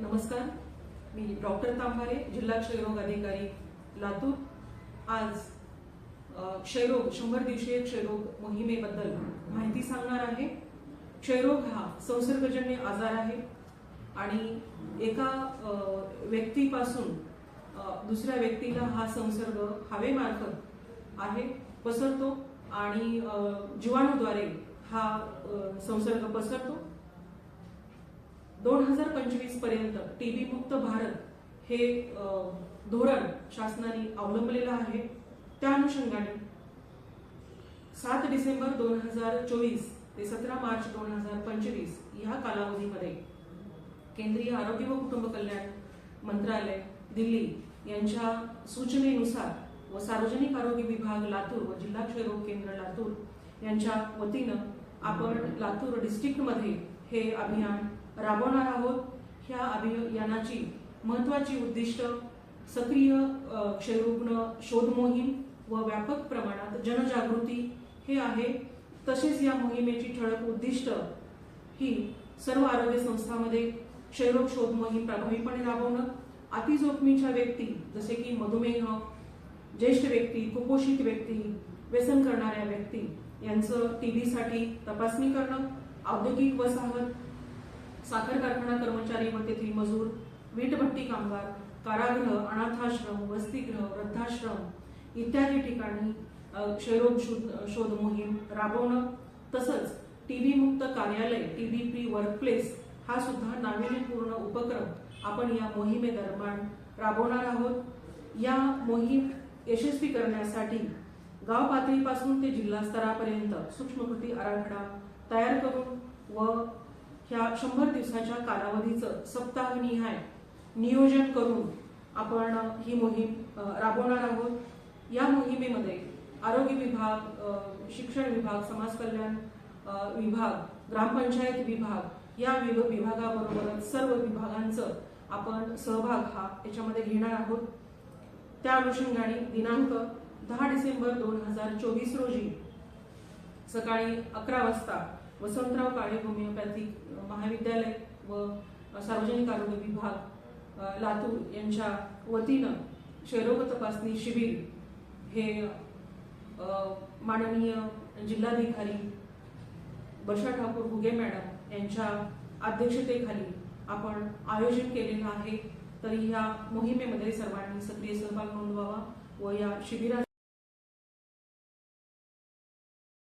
नमस्कार. मी डॉक्टर तांबारे जिल्हा क्षयरोग अधिकारी लातूर. आज क्षयरोग शंभर दिवसीय क्षयरोग मोहिमेबद्दल माहिती सांगणार आहे. क्षयरोग हा संसर्गजन्य आजार आहे आणि एका व्यक्तीपासून दुसऱ्या व्यक्तीला हा संसर्ग हवेमार्फत आहे पसरतो आणि जीवाणूद्वारे हा संसर्ग पसरतो. दोन हजार पंचवीसपर्यंत टीबी मुक्त भारत हे धोरण शासनाने अवलंबलेलं आहे. त्या अनुषंगाने सात डिसेंबर दोन हजार चोवीस ते सतरा मार्च दोन हजार पंचवीस या कालावधीमध्ये केंद्रीय आरोग्य व कुटुंब कल्याण मंत्रालय दिल्ली यांच्या सूचनेनुसार व सार्वजनिक आरोग्य विभाग लातूर व जिल्हा क्षयरोग केंद्र लातूर यांच्या वतीनं आपण लातूर डिस्ट्रिक्टमध्ये हे अभियान राबवणार आहोत. ह्या अभियानाची महत्वाची उद्दिष्ट सक्रिय क्षयरुग्ण शोध मोहीम व व्यापक प्रमाणात जनजागृती हे आहे. तसेच या मोहिमेची ठळक उद्दिष्ट ही सर्व आरोग्य संस्थांमध्ये क्षयरोग शोध मोहीम प्रभावीपणे राबवणं अतिजोखमीच्या व्यक्ती जसे की मधुमेह ज्येष्ठ व्यक्ती कुपोषित व्यक्ती व्यसन करणाऱ्या व्यक्ती यांचं टीबीसाठी तपासणी करणं औद्योगिक वसाहत साखर कारखाना कर्मचारी व तेथील मजूर वीटभट्टी कामगार कारागृह अनाथाश्रम वसतिगृह वृद्धाश्रम इत्यादी ठिकाणी क्षयरोग शोध शोध मोहीम राबवणं तसंच टीबी मुक्त कार्यालय टीबी फ्री वर्कप्लेस हा सुद्धा नाविन्यपूर्ण उपक्रम आपण या मोहिमेदरम्यान राबवणार आहोत. या मोहीम यशस्वी करण्यासाठी गाव पातळीपासून ते जिल्हा स्तरापर्यंत सूक्ष्म कृती आराखडा तयार करून व ह्या शंभर दिवसाच्या कालावधीचं सप्ताहनिहाय नियोजन करून आपण ही मोहीम राबवणार आहोत. या मोहिमेमध्ये आरोग्य विभाग शिक्षण विभाग समाज कल्याण विभाग ग्रामपंचायत विभाग या विभ- विभागाबरोबरच सर्व विभागांचं आपण सहभाग हा याच्यामध्ये घेणार आहोत. त्या अनुषंगाने दिनांक दहा डिसेंबर दोन हजार चोवीस रोजी सकाळी अकरा वाजता वसंतराव काळे होमिओपॅथिक महाविद्यालय व सार्वजनिक आरोग्य विभाग लातूर यांच्या वतीनं क्षयरोग तपासणी शिबिर हे माननीय जिल्हाधिकारी बशा ठाकूर भुगे मॅडम यांच्या अध्यक्षतेखाली आपण आयोजन केलेलं आहे. तरी ह्या मोहिमेमध्ये सर्वांनी सक्रिय सहभाग नोंदवावा व या शिबिरात